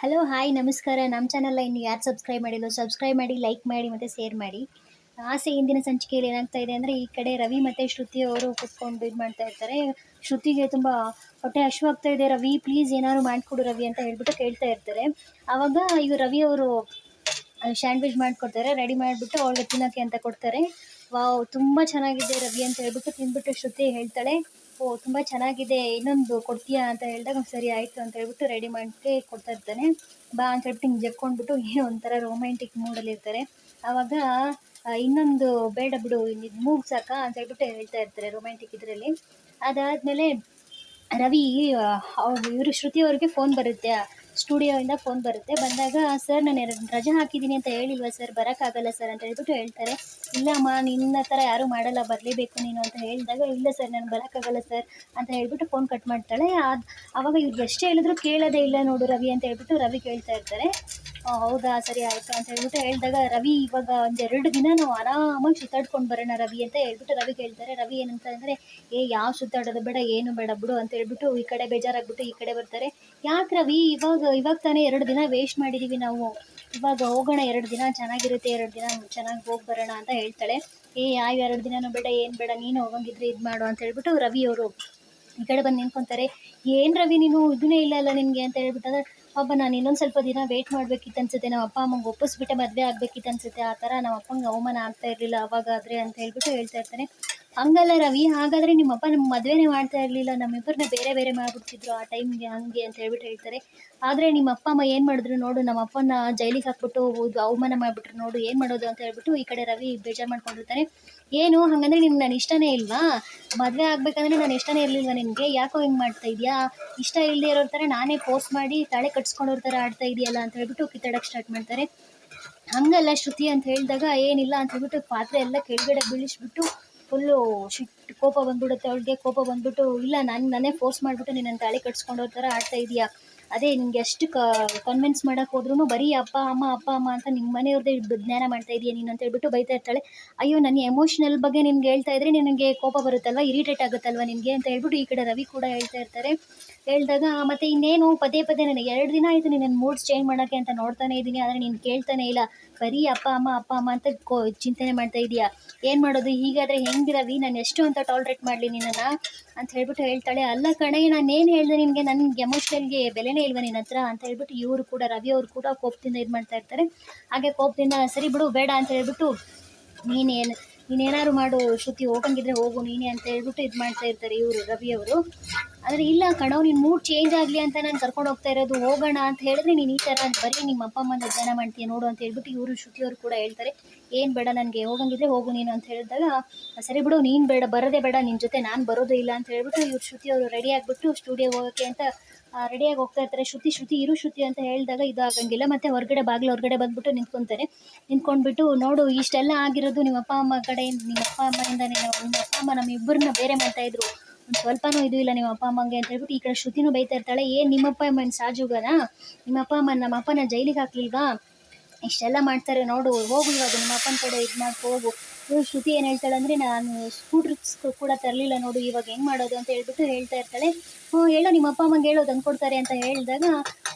Hello hi ನಮಸ್ಕಾರ. ನಮ್ಮ ಚಾನಲ್ನ ಇನ್ನು ಯಾರು ಸಬ್ಸ್ಕ್ರೈಬ್ ಮಾಡಿಲ್ಲ ಸಬ್ಸ್ಕ್ರೈಬ್ ಮಾಡಿ ಲೈಕ್ ಮಾಡಿ ಮತ್ತು ಶೇರ್ ಮಾಡಿ. ಆಸೆ ಇಂದಿನ ಸಂಚಿಕೆಯಲ್ಲಿ ಏನಾಗ್ತಾ ಇದೆ ಅಂದರೆ ಈ ಕಡೆ ರವಿ ಮತ್ತು ಶ್ರುತಿ ಅವರು ಕೂತ್ಕೊಂಡು ಇದು ಮಾಡ್ತಾ ಇರ್ತಾರೆ. ಶ್ರುತಿಗೆ ತುಂಬ ಹೊಟ್ಟೆ ಹಶ್ವಾಗ್ತಾ ಇದೆ. ರವಿ ಪ್ಲೀಸ್ ಏನಾದ್ರು ಮಾಡಿಕೊಡು ರವಿ ಅಂತ ಹೇಳ್ಬಿಟ್ಟು ಕೇಳ್ತಾ ಇರ್ತಾರೆ. ಆವಾಗ ಇವು ರವಿ ಅವರು ಸ್ಯಾಂಡ್ವಿಚ್ ಮಾಡಿಕೊಡ್ತಾರೆ. ರೆಡಿ ಮಾಡಿಬಿಟ್ಟು ಅವಳಿಗೆ ತಿನ್ನೋಕ್ಕೆ ಅಂತ ಕೊಡ್ತಾರೆ. ವಾವ್, ತುಂಬ ಚೆನ್ನಾಗಿದೆ ರವಿ ಅಂತ ಹೇಳ್ಬಿಟ್ಟು ತಿಂದ್ಬಿಟ್ಟು ಶ್ರುತಿ ಹೇಳ್ತಾಳೆ. ಓ, ತುಂಬ ಚೆನ್ನಾಗಿದೆ. ಇನ್ನೊಂದು ಕೊಡ್ತೀಯಾ ಅಂತ ಹೇಳಿದಾಗ, ಸರಿ ಆಯಿತು ಅಂತ ಹೇಳ್ಬಿಟ್ಟು ರೆಡಿ ಮಾಡಿ ಕೊಡ್ತಾ ಇರ್ತಾನೆ. ಬಾ ಅಂತ ಹೇಳ್ಬಿಟ್ಟು ಹಿಂಗೆ ಜಕ್ಕೊಂಡ್ಬಿಟ್ಟು ಏನೋ ಒಂಥರ ರೊಮ್ಯಾಂಟಿಕ್ ಮೂಡಲ್ಲಿ ಇರ್ತಾರೆ. ಆವಾಗ ಇನ್ನೊಂದು ಬೇಡ ಬಿಡು ಇದು ಮೂಗ್ ಸಾಕ ಅಂತ ಹೇಳ್ಬಿಟ್ಟು ಹೇಳ್ತಾ ಇರ್ತಾರೆ ರೊಮ್ಯಾಂಟಿಕ್ ಇದರಲ್ಲಿ. ಅದಾದಮೇಲೆ ರವಿ ಇವರು ಶ್ರುತಿ ಅವ್ರಿಗೆ ಫೋನ್ ಬರುತ್ತೆ. ಸ್ಟುಡಿಯೋಯಿಂದ ಫೋನ್ ಬರುತ್ತೆ. ಬಂದಾಗ, ಸರ್, ನಾನು ಎರಡು ರಜೆ ಹಾಕಿದ್ದೀನಿ ಅಂತ ಹೇಳಿಲ್ವಾ ಸರ್? ಬರೋಕ್ಕಾಗಲ್ಲ ಸರ್ ಅಂತ ಹೇಳ್ಬಿಟ್ಟು ಹೇಳ್ತಾರೆ. ಇಲ್ಲಮ್ಮ ನಿನ್ನ ಥರ ಯಾರೂ ಮಾಡಲ್ಲ, ಬರಲೇಬೇಕು ನೀನು ಅಂತ ಹೇಳಿದಾಗ, ಇಲ್ಲ ಸರ್, ನಾನು ಬರೋಕ್ಕಾಗಲ್ಲ ಸರ್ ಅಂತ ಹೇಳ್ಬಿಟ್ಟು ಫೋನ್ ಕಟ್ ಮಾಡ್ತಾಳೆ. ಅದು ಆವಾಗ ಇವ್ರಿಗೆ ಎಷ್ಟೇ ಹೇಳಿದ್ರು ಕೇಳೋದೇ ಇಲ್ಲ ನೋಡು ರವಿ ಅಂತ ಹೇಳ್ಬಿಟ್ಟು ರವಿ ಕೇಳ್ತಾ ಇರ್ತಾರೆ. ಹೌದಾ, ಸರಿ ಆಯಿತು ಅಂತ ಹೇಳ್ಬಿಟ್ಟು ಹೇಳಿದಾಗ ರವಿ ಇವಾಗ ಒಂದೆರಡು ದಿನ ನಾವು ಆರಾಮಾಗಿ ಸುತ್ತಾಡ್ಕೊಂಡು ಬರೋಣ ರವಿ ಅಂತ ಹೇಳ್ಬಿಟ್ಟು ರವಿ ಕೇಳ್ತಾರೆ. ರವಿ ಏನಂತ ಅಂದರೆ, ಏ, ಯಾವ ಸುತ್ತಾಡೋದು ಬೇಡ, ಏನು ಬೇಡ, ಬಿಡು ಅಂತ ಹೇಳ್ಬಿಟ್ಟು ಈ ಕಡೆ ಬೇಜಾರಾಗ್ಬಿಟ್ಟು ಈ ಕಡೆ ಬರ್ತಾರೆ. ಯಾಕೆ ರವಿ, ಇವಾಗ ಇವಾಗ ತಾನೇ ಎರಡು ದಿನ ವೇಸ್ಟ್ ಮಾಡಿದ್ದೀವಿ ನಾವು. ಇವಾಗ ಹೋಗೋಣ ಎರಡು ದಿನ, ಚೆನ್ನಾಗಿರುತ್ತೆ ಎರಡು ದಿನ, ಚೆನ್ನಾಗಿ ಹೋಗಿ ಬರೋಣ ಅಂತ ಹೇಳ್ತಾಳೆ. ಏ, ಯಾವ ಎರಡು ದಿನನೂ ಬೇಡ, ಏನು ಬೇಡ, ನೀನು ಹೋಗಂಗಿದ್ರೆ ಇದು ಮಾಡು ಅಂತ ಹೇಳ್ಬಿಟ್ಟು ರವಿ ಅವರು ಈ ಕಡೆ ಬಂದು ನಿಂತ್ಕೊತಾರೆ. ಏನು ರವಿ, ನೀನು ಇದನ್ನೇ ಇಲ್ಲ ಅಲ್ಲ ನಿನಗೆ? ಅಂತ ಹೇಳ್ಬಿಟ್ಟಾಗ ಪಾಪ ನಾನು ಇನ್ನೊಂದು ಸ್ವಲ್ಪ ದಿನ ವೇಟ್ ಮಾಡಬೇಕಿತ್ತು ಅನ್ಸುತ್ತೆ. ನಮ್ಮ ಅಪ್ಪ, ಅಮ್ಮಂಗೆ ಒಪ್ಪಿಸ್ಬಿಟ್ಟೆ ಮದುವೆ ಆಗಬೇಕಿತ್ತು ಅನ್ಸುತ್ತೆ. ಆ ಥರ ನಮ್ಮ ಅಪ್ಪಂಗೆ ಅವಮಾನ ಆಗ್ತಾ ಇರಲಿಲ್ಲ ಅವಾಗಾದರೆ ಅಂತ ಹೇಳ್ಬಿಟ್ಟು ಹೇಳ್ತಾ ಇರ್ತಾನೆ. ಹಂಗಲ್ಲ ರವಿ, ಹಾಗಾದರೆ ನಿಮ್ಮಪ್ಪ ನಮ್ಮ ಮದುವೆನೇ ಮಾಡ್ತಾ ಇರಲಿಲ್ಲ ನಮ್ಮಿಬ್ಬರನ್ನ ಬೇರೆ ಬೇರೆ ಮಾಡಿಬಿಡ್ತಿದ್ರು ಆ ಟೈಮ್ಗೆ ಹಂಗೆ ಅಂತ ಹೇಳ್ಬಿಟ್ಟು ಹೇಳ್ತಾರೆ. ಆದರೆ ನಿಮ್ಮ ಅಪ್ಪ ಅಮ್ಮ ಏನು ಮಾಡಿದ್ರು ನೋಡು ನಮ್ಮ ಅಪ್ಪನ ಜೈಲಿಗೆ ಹಾಕ್ಬಿಟ್ಟು ಹೋಗ್ಬೋದು, ಅವಮಾನ ಮಾಡಿಬಿಟ್ರು ನೋಡು, ಏನು ಮಾಡೋದು ಅಂತ ಹೇಳ್ಬಿಟ್ಟು ಈ ಕಡೆ ರವಿ ಬೇಜಾರು ಮಾಡ್ಕೊಂಡಿರ್ತಾರೆ ಏನು, ಹಾಗಂದ್ರೆ ನಿಮ್ಗೆ ನಾನು ಇಷ್ಟನೇ ಇಲ್ವಾ? ಮದುವೆ ಆಗ್ಬೇಕಂದ್ರೆ ನಾನು ಇಷ್ಟನೇ ಇರಲಿಲ್ವ ನಿಮಗೆ? ಯಾಕೋ ಹಿಂಗೆ ಮಾಡ್ತಾ ಇದೆಯಾ? ಇಷ್ಟ ಇಲ್ಲದೆ ಇರೋ ಥರ ನಾನೇ ಪೋಸ್ಟ್ ಮಾಡಿ ತಲೆ ಕಟ್ಸ್ಕೊಂಡಿರೋ ಥರ ಆಡ್ತಾ ಇದೆಯಲ್ಲ ಅಂತ ಹೇಳ್ಬಿಟ್ಟು ಕಿತ್ತಾಡಕ್ಕೆ ಸ್ಟಾರ್ಟ್ ಮಾಡ್ತಾರೆ. ಹಂಗಲ್ಲ ಶ್ರುತಿ ಅಂತ ಹೇಳಿದಾಗ, ಏನಿಲ್ಲ ಅಂತ ಹೇಳ್ಬಿಟ್ಟು ಪಾತ್ರೆ ಎಲ್ಲ ಕೆಳಗಡೆ ಬೀಳಿಸ್ಬಿಟ್ಟು ಫುಲ್ಲು ಶಿಟ್ ಕೋಪ ಬಂದ್ಬಿಡುತ್ತೆ. ಅವಳಿಗೆ ಕೋಪ ಬಂದ್ಬಿಟ್ಟು, ಇಲ್ಲ, ನಾನು, ನಾನೇ ಫೋರ್ಸ್ ಮಾಡಿಬಿಟ್ಟು ನಿನ್ನ ತಾಳಿ ಕಟ್ಸ್ಕೊಂಡೋ ಥರ ಆಡ್ತಾ ಇದೀಯಾ? ಅದೇ ನಿಂಗೆ ಎಷ್ಟು ಕನ್ವಿನ್ಸ್ ಮಾಡೋಕೆ ಹೋದ್ರೂ ಬರೀ ಅಪ್ಪ, ಅಮ್ಮ ಅಪ್ಪ, ಅಮ್ಮ ಅಂತ ನಿಮ್ಮ ಮನೆಯವ್ರದ್ದೇ ಜ್ಞಾನ ಮಾಡ್ತಾ ಇದೀಯ ನೀನು ಅಂತ ಹೇಳ್ಬಿಟ್ಟು ಬೈತಾ ಇರ್ತಾಳೆ. ಅಯ್ಯೋ ನನ್ನ ಎಮೋಷ್ನಲ್ ಬಗ್ಗೆ ನಿನ್ಗೆ ಹೇಳ್ತಾ ಇದ್ರೆ ನಿನಗೆ ಕೋಪ ಬರುತ್ತಲ್ವ? ಇರಿಟೇಟ್ ಆಗುತ್ತಲ್ವ ನಿನಗೆ ಅಂತ ಹೇಳ್ಬಿಟ್ಟು ಈ ಕಡೆ ರವಿ ಕೂಡ ಹೇಳ್ತಾ ಇರ್ತಾರೆ. ಹೇಳಿದಾಗ ಮತ್ತೆ ಇನ್ನೇನು? ಪದೇ ಪದೇ ನನಗೆ ಎರಡು ದಿನ ಆಯಿತು ನಿನ್ನ ಮೂಡ್ಸ್ ಚೇಂಜ್ ಮಾಡೋಕ್ಕೆ ಅಂತ ನೋಡ್ತಾನೆ ಇದ್ದೀನಿ, ಆದರೆ ನೀನು ಕೇಳ್ತಾನೆ ಇಲ್ಲ. ಬರೀ ಅಪ್ಪ, ಅಮ್ಮ ಅಪ್ಪ, ಅಮ್ಮ ಅಂತ ಕೋ, ಚಿಂತನೆ ಮಾಡ್ತಾ ಇದೀಯಾ. ಏನು ಮಾಡೋದು? ಹೀಗಾದರೆ ಹೆಂಗೆ ರವಿ? ನಾನು ಎಷ್ಟು ಅಂತ ಟಾಲ್ರೇಟ್ ಮಾಡಲಿ ನಿನ್ನನ್ನು? ಅಂತ ಹೇಳ್ಬಿಟ್ಟು ಹೇಳ್ತಾಳೆ. ಅಲ್ಲ ಕಣೆ, ನಾನು ಏನು ಹೇಳಿದೆ ನಿನಗೆ? ನನಗೆ ಎಮೋಷ್ನಲ್ಗೆ ಬೆಲೆನೇ ಇಲ್ವಾ ನಿನ್ನ ಹತ್ರ ಅಂತ ಹೇಳ್ಬಿಟ್ಟು ಇವರು ಕೂಡ, ರವಿ ಅವರು ಕೂಡ ಕೋಪದಿಂದ ಇದು ಮಾಡ್ತಾ ಇರ್ತಾರೆ. ಹಾಗೆ ಕೋಪದಿಂದ ಸರಿ ಬಿಡು, ಬೇಡ ಅಂತ ಹೇಳ್ಬಿಟ್ಟು ನೀನೇನು ನೀನೇನಾದ್ರು ಮಾಡು ಶ್ರುತಿ, ಹೋಗಂಗಿದ್ರೆ ಹೋಗು ನೀನೇ ಅಂತ ಹೇಳ್ಬಿಟ್ಟು ಇದು ಮಾಡ್ತಾ ಇರ್ತಾರೆ ಇವರು, ರವಿ ಅವರು. ಆದರೆ ಇಲ್ಲ ಕಣೋ ನಿನ್ನ ಮೂಡ್ ಚೇಂಜ್ ಆಗಲಿ ಅಂತ ನಾನು ಕರ್ಕೊಂಡು ಹೋಗ್ತಾ ಇರೋದು, ಹೋಗೋಣ ಅಂತ ಹೇಳಿದ್ರೆ ನೀನು ಈ ಥರ ಬರೀ ನಿಮ್ಮ ಅಪ್ಪ ಅಮ್ಮನ ಜ್ಞಾನ ಮಾಡ್ತೀಯ ನೋಡು ಅಂತ ಹೇಳ್ಬಿಟ್ಟು ಇವರು ಶ್ರುತಿಯವರು ಕೂಡ ಹೇಳ್ತಾರೆ, ಏನು ಬೇಡ ನನಗೆ, ಹೋಗಂಗಿದ್ರೆ ಹೋಗು ನೀನು ಅಂತ ಹೇಳಿದಾಗ ಸರಿ ಬಿಡು, ನೀನು ಬೇಡ, ಬರೋದೇ ಬೇಡ ನಿನ್ನ ಜೊತೆ ನಾನು ಬರೋದೇ ಇಲ್ಲ ಅಂತ ಹೇಳ್ಬಿಟ್ಟು ಇವ್ರು ಶ್ರುತಿ ಅವರು ರೆಡಿ ಆಗಿಬಿಟ್ಟು ಸ್ಟುಡಿಯೋಗೆ ಹೋಗೋಕ್ಕೆ ಅಂತ ರೆಡಿಯಾಗಿ ಹೋಗ್ತಾ ಇರ್ತಾರೆ. ಶ್ರುತಿ ಶ್ರುತಿ, ಇರು ಶ್ರುತಿ ಅಂತ ಹೇಳಿದಾಗ ಇದು ಆಗಂಗಿಲ್ಲ ಮತ್ತೆ ಹೊರಗಡೆ ಬಾಗಿಲು ಹೊರಗಡೆ ಬಂದ್ಬಿಟ್ಟು ನಿಂತ್ಕೊತಾರೆ. ನಿಂತ್ಕೊಂಡ್ಬಿಟ್ಟು ನೋಡು, ಇಷ್ಟೆಲ್ಲ ಆಗಿರೋದು ನಿಮ್ಮ ಅಪ್ಪ ಅಮ್ಮ ಕಡೆ ನಿಮ್ಮ ಅಪ್ಪ ಅಮ್ಮನಿಂದ ನಿಮ್ಮ ಅಪ್ಪ ಅಮ್ಮ ನಮ್ಮ ಇಬ್ಬರನ್ನ ಬೇರೆ ಮಾಡ್ತಾ ಇದ್ರು. ಒಂದು ಸ್ವಲ್ಪನೂ ಇದು ಇಲ್ಲ ನಿಮ್ಮ ಅಪ್ಪ ಅಮ್ಮಂಗೆ ಅಂತ ಹೇಳ್ಬಿಟ್ಟು ಈ ಕಡೆ ಶ್ರುತಿನೂ ಬೈತಾ ಇರ್ತಾಳೆ. ಏನು ನಿಮ್ಮಪ್ಪ ಅಮ್ಮನ ಸಾಜುಗನ? ನಿಮ್ಮ ಅಪ್ಪ ಅಮ್ಮ ನಮ್ಮ ಅಪ್ಪನ ಜೈಲಿಗೆ ಹಾಕ್ಲಿಲ್ವಾ? ಇಷ್ಟೆಲ್ಲ ಮಾಡ್ತಾರೆ ನೋಡು, ಹೋಗು ಇವಾಗ ನಿಮ್ಮ ಅಪ್ಪನ ಕಡೆ ಇದು ಮಾಡ್ಕೊ, ಹೋಗು. ಇವ್ರು ಶ್ರುತಿ ಏನು ಹೇಳ್ತಾಳೆ ಅಂದರೆ, ನಾನು ಸ್ಕೂಟ್ರ್ ಕೂಡ ತರಲಿಲ್ಲ ನೋಡು, ಇವಾಗ ಹೆಂಗೆ ಮಾಡೋದು ಅಂತ ಹೇಳ್ಬಿಟ್ಟು ಹೇಳ್ತಾ ಇರ್ತಾಳೆ. ಹ್ಞೂ ಹೇಳೋ ನಿಮ್ಮ ಅಪ್ಪ ಅಮ್ಮಂಗೆ ಹೇಳೋ ತಂದ್ಕೊಡ್ತಾರೆ ಅಂತ ಹೇಳಿದಾಗ,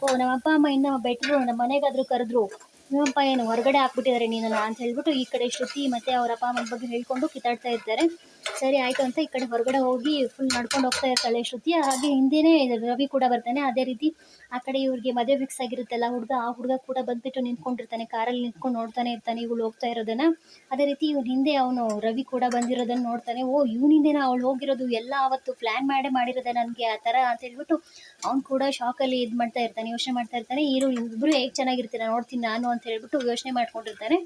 ಓ, ನಮ್ಮ ಅಪ್ಪ ಅಮ್ಮ ಇನ್ನೂ ಬೆಟ್ರು ನಮ್ಮ ಮನೆಗಾದರೂ ಕರೆದ್ರು. ನಿಮ್ಮಪ್ಪ ಏನು ಹೊರಗಡೆ ಹಾಕ್ಬಿಟ್ಟಿದ್ದಾರೆ ನೀನನ್ನ ಅಂತ ಹೇಳ್ಬಿಟ್ಟು ಈ ಕಡೆ ಶ್ರುತಿ ಮತ್ತೆ ಅವ್ರ ಅಪ್ಪ ಅಮ್ಮನ ಬಗ್ಗೆ ಹೇಳ್ಕೊಂಡು ಕಿತ್ತಾಡ್ತಾ ಇರ್ತಾರೆ. ಸರಿ, ಆಯಿತು ಅಂತ ಈ ಕಡೆ ಹೊರಗಡೆ ಹೋಗಿ ಫುಲ್ ನಡ್ಕೊಂಡು ಹೋಗ್ತಾ ಇರ್ತಾಳೆ ಶ್ರುತಿ. ಹಾಗೆ ಹಿಂದೆನೇ ರವಿ ಕೂಡ ಬರ್ತಾನೆ. ಅದೇ ರೀತಿ ಆ ಕಡೆ ಇವ್ರಿಗೆ ಮದುವೆ ಫಿಕ್ಸ್ ಆಗಿರುತ್ತಲ್ಲ ಹುಡುಗ, ಆ ಹುಡುಗ ಕೂಡ ಬಂದ್ಬಿಟ್ಟು ನಿಂತ್ಕೊಂಡಿರ್ತಾನೆ. ಕಾರಲ್ಲಿ ನಿಂತ್ಕೊಂಡು ನೋಡ್ತಾನೆ ಇರ್ತಾನೆ ಇವಳು ಹೋಗ್ತಾ ಇರೋದನ್ನ. ಅದೇ ರೀತಿ ಇವ್ನ ಹಿಂದೆ ಅವನು ರವಿ ಕೂಡ ಬಂದಿರೋದನ್ನ ನೋಡ್ತಾನೆ. ಓ, ಇವನಿಂದೇನ ಅವಳು ಹೋಗಿರೋದು? ಎಲ್ಲ ಅವತ್ತು ಪ್ಲ್ಯಾನ್ ಮಾಡೇ ಮಾಡಿರೋದೆ ನನಗೆ ಆ ಥರ ಅಂತ ಹೇಳ್ಬಿಟ್ಟು ಅವ್ನು ಕೂಡ ಶಾಕಲ್ಲಿ ಇದು ಮಾಡ್ತಾ ಇರ್ತಾನೆ, ಯೋಚನೆ ಮಾಡ್ತಾ ಇರ್ತಾನೆ. ಇರು ಇಬ್ಬರು ಹೇಗೆ ಚೆನ್ನಾಗಿರ್ತೀರ? ನೋಡ್ತೀನಿ ನಾನು ಹೇಳ್ಬಿಟ್ಟು ಯೋಚನೆ ಮಾಡ್ಕೊಂಡಿರ್ತಾರೆ.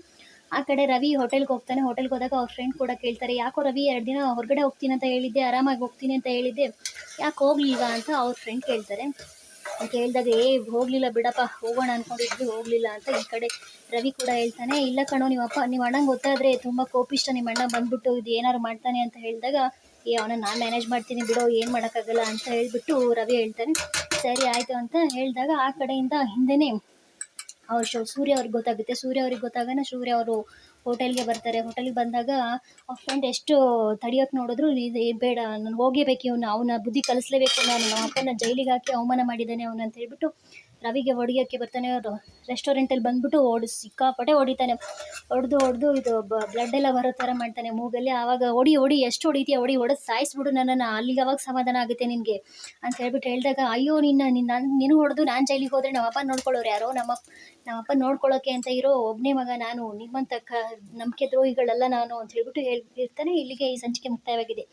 ಆ ಕಡೆ ರವಿ ಹೋಟೆಲ್ಗೆ ಹೋಗ್ತಾನೆ. ಹೋಟೆಲ್ಗೆ ಹೋದಾಗ ಅವ್ರ ಫ್ರೆಂಡ್ ಕೂಡ ಕೇಳ್ತಾರೆ, ಯಾಕೋ ರವಿ ಎರಡು ದಿನ ಹೊರಗಡೆ ಹೋಗ್ತೀನಿ ಅಂತ ಹೇಳಿದ್ದೆ, ಆರಾಮಾಗಿ ಹೋಗ್ತೀನಿ ಅಂತ ಹೇಳಿದ್ದೆ. ಯಾಕೆ ಹೋಗ್ಲಿಲ್ವಾ ಅಂತ ಅವ್ರ ಫ್ರೆಂಡ್ ಕೇಳ್ತಾರೆ. ಕೇಳಿದಾಗ, ಏ, ಹೋಗ್ಲಿಲ್ಲ ಬಿಡಪ್ಪ, ಹೋಗೋಣ ಅನ್ಕೊಂಡಿದ್ವಿ, ಹೋಗ್ಲಿಲ್ಲ ಅಂತ ಈ ಕಡೆ ರವಿ ಕೂಡ ಹೇಳ್ತಾನೆ, ಇಲ್ಲ ಕಣೋ ನಿಮ್ಮಪ್ಪ ನಿಮ್ಮ ಅಣ್ಣಂಗೆ ಗೊತ್ತಾದ್ರೆ ತುಂಬ ಕೋಪಿಷ್ಟ ನಿಮ್ಮ ಅಣ್ಣ ಬಂದ್ಬಿಟ್ಟು ಇದು ಏನಾರು ಮಾಡ್ತಾನೆ ಅಂತ ಹೇಳಿದಾಗ, ಏ, ಅವನ ನಾನು ಮ್ಯಾನೇಜ್ ಮಾಡ್ತೀನಿ ಬಿಡೋ, ಏನು ಮಾಡೋಕ್ಕಾಗಲ್ಲ ಅಂತ ಹೇಳಿಬಿಟ್ಟು ರವಿ ಹೇಳ್ತಾನೆ. ಸರಿ, ಆಯಿತು ಅಂತ ಹೇಳಿದಾಗ ಆ ಕಡೆಯಿಂದ ಹಿಂದೆನೇ ಅವ್ರ ಶೋ ಸೂರ್ಯ ಅವ್ರಿಗೆ ಗೊತ್ತಾಗುತ್ತೆ. ಸೂರ್ಯ ಅವ್ರಿಗೆ ಗೊತ್ತಾಗನ ಸೂರ್ಯ ಅವರು ಹೋಟೆಲ್ಗೆ ಬರ್ತಾರೆ. ಹೋಟೆಲ್ಗೆ ಬಂದಾಗ ಅವ್ರ ಫ್ರೆಂಡ್ ಎಷ್ಟು ತಡಿಯೋಕೆ ನೋಡಿದ್ರು, ಇದು ಬೇಡ, ನಾನು ಹೋಗೇಬೇಕು ಇವನು, ಅವನ ಬುದ್ಧಿ ಕಲಿಸ್ಲೇಬೇಕು ನಾನು, ನಮ್ಮ ಅಪ್ಪನ ಜೈಲಿಗೆ ಹಾಕಿ ಅವಮಾನ ಮಾಡಿದ್ದಾನೆ ಅವನು, ಅಂತ ಹೇಳ್ಬಿಟ್ಟು ರವಿಗೆ ಹೊಡಿಯೋಕ್ಕೆ ಬರ್ತಾನೆ ಅವರು. ರೆಸ್ಟೋರೆಂಟಲ್ಲಿ ಬಂದ್ಬಿಟ್ಟು ಓಡಿ ಸಿಕ್ಕಾಪಟ್ಟೆ ಹೊಡಿತಾನೆ. ಹೊಡೆದು ಹೊಡೆದು ಇದು ಬ್ಲಡ್ ಎಲ್ಲ ಬರೋ ಥರ ಮಾಡ್ತಾನೆ. ಮೂಗಲ್ಲಿ ಆವಾಗ ಹೊಡಿ ಹೊಡಿ ಎಷ್ಟು ಹೊಡಿತೀಯ? ಹೊಡಿ ಹೊಡೆದು ಸಾಯಿಸ್ಬಿಡು ನನ್ನನ್ನು. ಅಲ್ಲಿಗೆ ಅವಾಗ ಸಮಾಧಾನ ಆಗುತ್ತೆ ನಿನಗೆ ಅಂತ ಹೇಳ್ಬಿಟ್ಟು ಹೇಳಿದಾಗ, ಅಯ್ಯೋ, ನಿನ್ನ ನಿನ್ನ, ನೀನು ಹೊಡೆದು ನಾನು ಜೈಲಿಗೆ ಹೋದರೆ ನಮ್ಮಪ್ಪ ನೋಡ್ಕೊಳ್ಳೋರು ಯಾರೋ? ನಮ್ಮ ನಮ್ಮಪ್ಪ ನೋಡ್ಕೊಳ್ಳೋಕೆ ಅಂತ ಇರೋ ಒಬ್ಬನೇ ಮಗ ನಾನು. ನಿಮ್ಮಂಥ ಕ, ನಂಬಿಕೆ ದ್ರೋಹಿಗಳೆಲ್ಲ ನಾನು ಅಂತ ಹೇಳ್ಬಿಟ್ಟು ಹೇಳಿರ್ತಾನೆ ಇಲ್ಲಿಗೆ ಈ ಸಂಚಿಕೆ ಮುಕ್ತಾಯವಾಗಿದೆ.